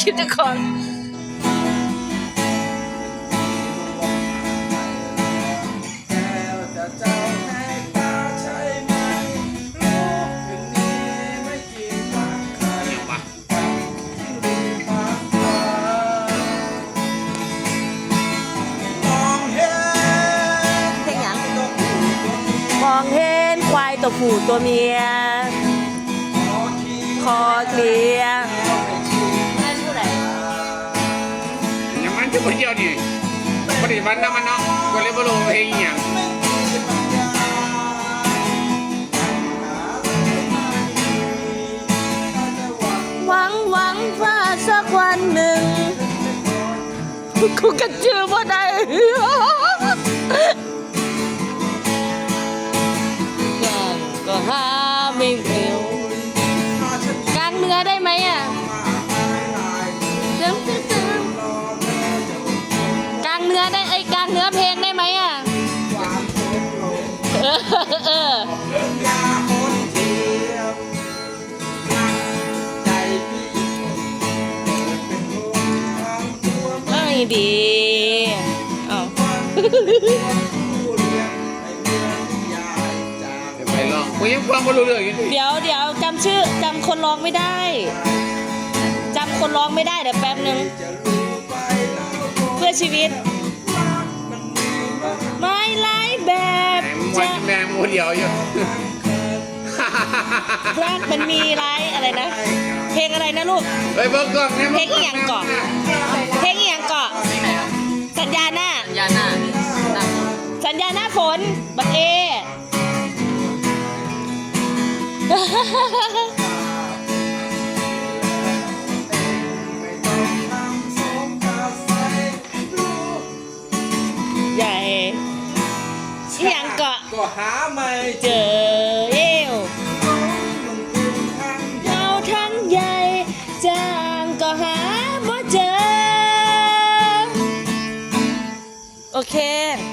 คิดจะของแก้วจะเจ้าให้ตาใช่ไหมรู้คืนนี้ไม่คิดว่าใครเดี๋ยววะที่รีบมาหามองเห็นเพลงหยังตัวผู้ตัวเมียมองเห็นควายตัวผู้ตัวเมีย คอเขียวคอเคลีย ยังมันจะคนเดียวนี่ปฏิบัติน้ำมันเนาะก็เลยบ่รู้เพลงอหย่างหวังหวังว่าสักวันหนึ่งกูกันชื่อว่าได้ ก็หาไม่เร็ว ดีเอ้าวันผู้เลี้ยงให้เมืองยายจากเดี๋ยวไปลองกูยังฟังบ่รู้เรื่องอยู่ดิเดี๋ยวเดี๋ยวจำชื่อจำคนร้องไม่ได้จำคนร้องไม่ได้เดี๋ยวแป๊บนึงจะรู้ไปแล้วเพื่อชีวิตรักมันมีมากไม่ไล่แบบแหมมึงวัจะนแม่งมูเดียวอยู่ รักมันมีไรอะไรนะ เพลงอะไรนะลูก เฮ้ยเบิ่งก่อนนี่เพลงอีหยังก่อน เพลงอหย่างเกาะสัญญาหน้ายาหน้าสัญญาหน้าฝน บักเอไม่ต้องทำสมกาใส่รู้ใหญ่อหย่างเกาะก็หาไม่เจอ เจอโอเค